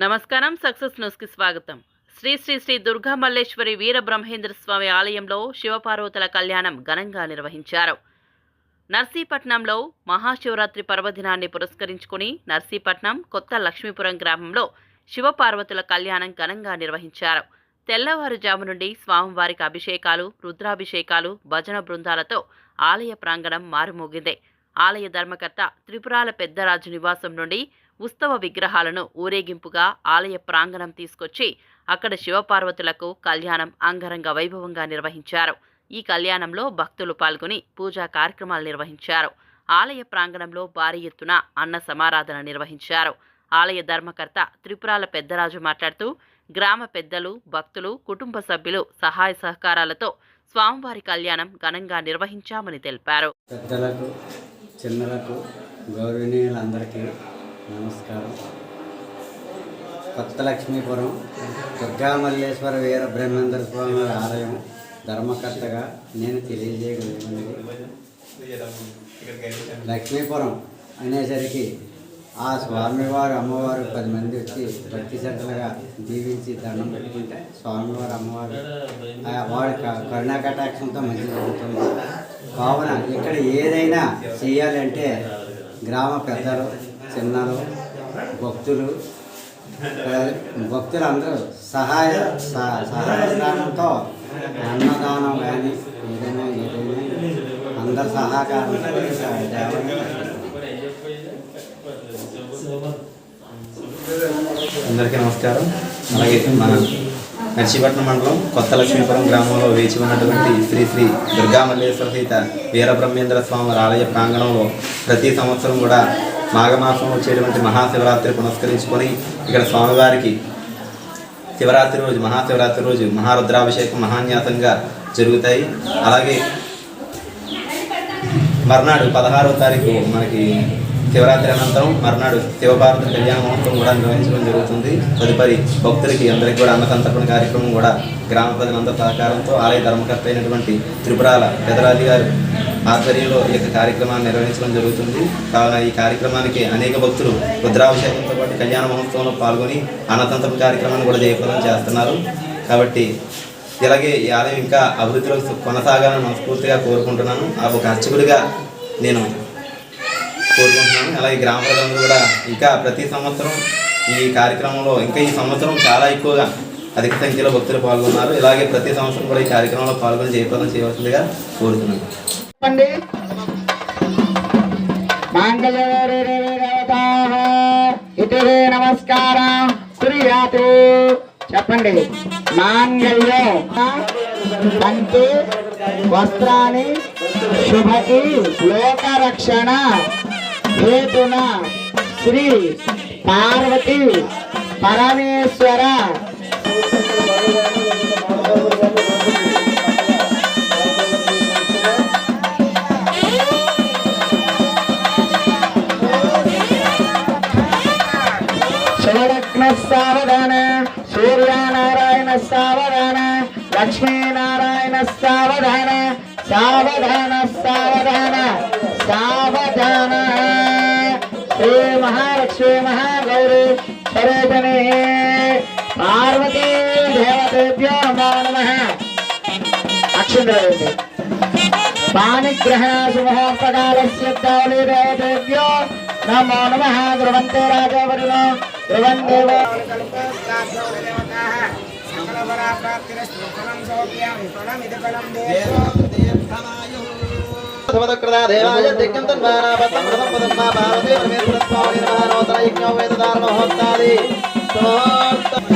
నమస్కారం సక్సెస్ న్యూస్కి స్వాగతం. శ్రీ శ్రీ శ్రీ దుర్గా మల్లేశ్వరి వీర బ్రహ్మేంద్ర స్వామి ఆలయంలో శివపార్వతుల కళ్యాణం ఘనంగా నిర్వహించారు. నర్సీపట్నంలో మహాశివరాత్రి పర్వదినాన్ని పురస్కరించుకుని నర్సీపట్నం కొత్త లక్ష్మీపురం గ్రామంలో శివపార్వతుల కళ్యాణం ఘనంగా నిర్వహించారు. తెల్లవారుజాము నుండి స్వామివారికి అభిషేకాలు రుద్రాభిషేకాలు భజన బృందాలతో ఆలయ ప్రాంగణం మారుమోగింది. ఆలయ ధర్మకర్త త్రిపురాల పెద్దరాజు నివాసం నుండి ఉత్సవ విగ్రహాలను ఊరేగింపుగా ఆలయ ప్రాంగణం తీసుకొచ్చి అక్కడ శివపార్వతులకు కళ్యాణం అంగరంగ వైభవంగా నిర్వహించారు. ఈ కళ్యాణంలో భక్తులు పాల్గొని పూజా కార్యక్రమాలు నిర్వహించారు. ఆలయ ప్రాంగణంలో భారీ ఎత్తున అన్న సమారాధన నిర్వహించారు. ఆలయ ధర్మకర్త త్రిపురాల పెద్దరాజు మాట్లాడుతూ గ్రామ పెద్దలు భక్తులు కుటుంబ సభ్యులు సహాయ సహకారాలతో స్వామివారి కళ్యాణం ఘనంగా నిర్వహించామని తెలిపారు. పెద్దలకు చిన్నలకు గౌరవనీయులందరికీ నమస్కారం. కొత్త లక్ష్మీపురం దుర్గా మల్లేశ్వర వీర బ్రహ్మేంద్ర స్వామి ఆలయం ధర్మకర్తగా నేను తెలియజేయగలిగినది. లక్ష్మీపురం అనేసరికి ఆ స్వామివారు అమ్మవారు పది మంది వచ్చి భక్తి శ్రద్ధలుగా దీవించి దండం పెట్టుకుంటే స్వామివారు అమ్మవారు ఆ వాడి కరుణా కటాక్షంతో మంచి జరుగుతుంది కావున ఇక్కడ ఏదైనా చేయాలంటే గ్రామ పెద్దలు తిన్నారు. భక్తులు. భక్తులందరూ భక్తులు అందరూ సహాయ స- అన్నదానం కానీ ఏదైనా ఏదైనా అందరు సహకారంతో అందరికీ నమస్కారం. అలాగే మన నర్సీపట్నం మండలం కొత్త లక్ష్మీపురం గ్రామంలో వేచి ఉన్నటువంటి శ్రీ శ్రీ దుర్గామల్లేశ్వర సీత సహిత వీరబ్రహ్మేంద్ర స్వామి ఆలయ ప్రాంగణంలో ప్రతి సంవత్సరం కూడా మాఘమాసం వచ్చేటువంటి మహాశివరాత్రి పునస్కరించుకొని ఇక్కడ స్వామివారికి శివరాత్రి రోజు మహాశివరాత్రి రోజు మహారుద్రాభిషేకం మహాన్యాసంగా జరుగుతాయి. అలాగే మర్నాడు పదహారవ తారీఖు మనకి శివరాత్రి అనంతరం మర్నాడు శివపార్వతి కళ్యాణ మహోత్సవం కూడా నిర్వహించడం జరుగుతుంది. తదుపరి భక్తులకి అందరికీ కూడా అన్నసంతర్పణ కార్యక్రమం కూడా గ్రామ ప్రజలందరి సహకారంతో ఆలయ ధర్మకర్త అయినటువంటి త్రిపురాల పెదరాజు గారు ఆధ్వర్యంలో ఈ యొక్క కార్యక్రమాన్ని నిర్వహించడం జరుగుతుంది. కావున ఈ కార్యక్రమానికి అనేక భక్తులు రుద్రాభిషేకంతో పాటు కళ్యాణ మహోత్సవంలో పాల్గొని అన్నసంతర్పణ కార్యక్రమాన్ని కూడా జయప్రదం చేస్తున్నారు. కాబట్టి ఇలాగే ఈ ఆలయం ఇంకా అభివృద్ధిలో కొనసాగాలని మనస్ఫూర్తిగా కోరుకుంటున్నాను. ఆ ఒక అర్చకుడిగా నేను కోరుకుంటున్నాను. అలాగే గ్రామ ప్రజలందరూ కూడా ఇంకా ప్రతి సంవత్సరం ఈ కార్యక్రమంలో ఇంకా ఈ సంవత్సరం చాలా ఎక్కువగా అధిక సంఖ్యలో భక్తులు పాల్గొన్నారు. ఇలాగే ప్రతి సంవత్సరం కూడా ఈ కార్యక్రమంలో పాల్గొని జయప్రదం చేయవలసిందిగా కోరుతున్నాను. చెప్పండి. మాంగళ్యవతాః నమస్కారం. కుర్యాతు చెప్పండి. మాంగళ్యం. తంతు వస్త్రాన్ని శుభకి లోకరక్షణ హేతున శ్రీ పార్వతి పరమేశ్వర लक्ष्मीनारायण सावधान सावधान सावधान सावधान। श्री महालक्ष्मी, महागौरी, सरोजने, पार्वती, देवतेभ्यो नम। अक्षिंद्रदेवी पाणिग्रहण सुमुहूर्तकाल सिद्धौली देवतेभ्यो नमो नम ध्रुवंते దేవాయ యజ్ఞం తన్మానా పద్మం పదం మా పార్వతీ పరమేశ్వర స్వామి నమః నూతన యజ్ఞం వేదధార మహోత్సాది. అక్షయాం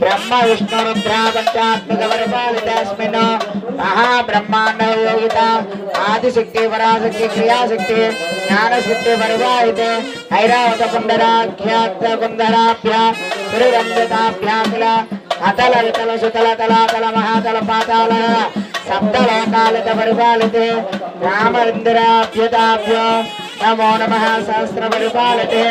బ్రహ్మ విష్ణు రుద్ర మహాబ్రహ్మాండ యోగిత ఆదిశక్తి పరాశక్తి క్రియాశక్తి జ్ఞానశక్తి పరిపాలితే ఐరావత కుండరాఖ్యాత కుండరాభ్య శ్రీరంజితాభ్యాకుల అతల వితల సుతల తలాతల మహాతల పాతాల సప్తలోకాలిత పరిపాలితే. రామరింద్రాభ్యుతాభ్యో. నమో నమ సహస్ర పరిపాలితే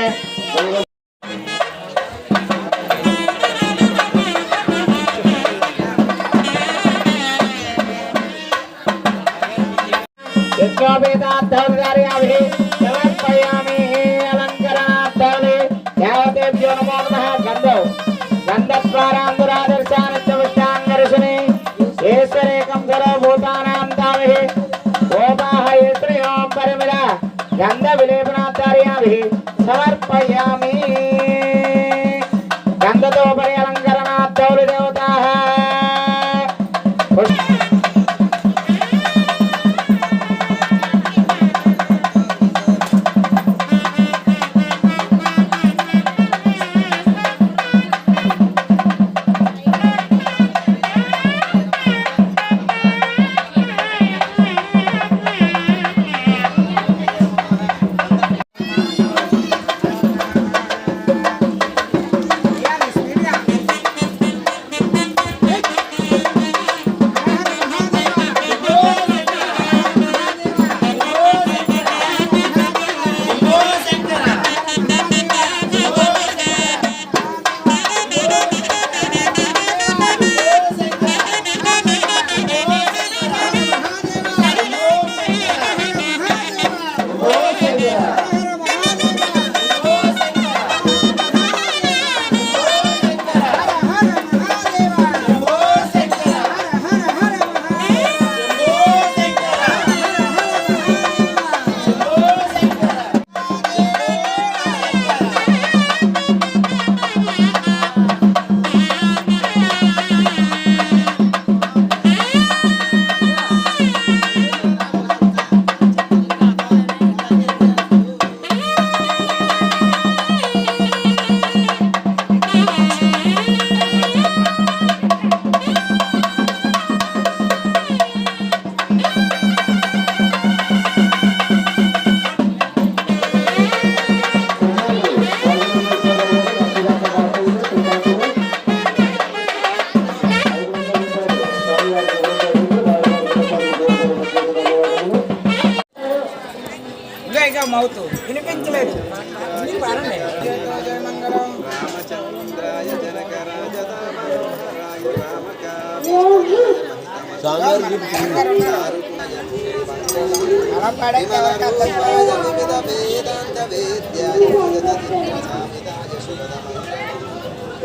యజ్ఞోపేతార్థౌదార్యాభిः సమర్పయామి అలంకరణార్థాని దేవతేభ్యో నమో నమః. గంధౌ గంధద్వారాంగురాదర్శానత్యపుష్టాంగర్షణి ఈశ్వరేకం సర్వభూతానాం తామిः గోపాः ఈశ్వరయోం పరిమిద గంధ విలేపనాచార్యాభిः సమర్పయామి. గంధ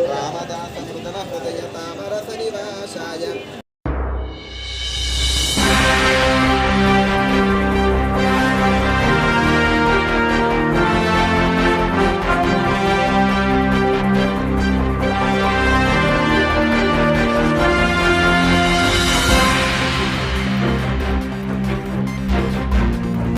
రామదాస హృదయ తామరస నివాసాయ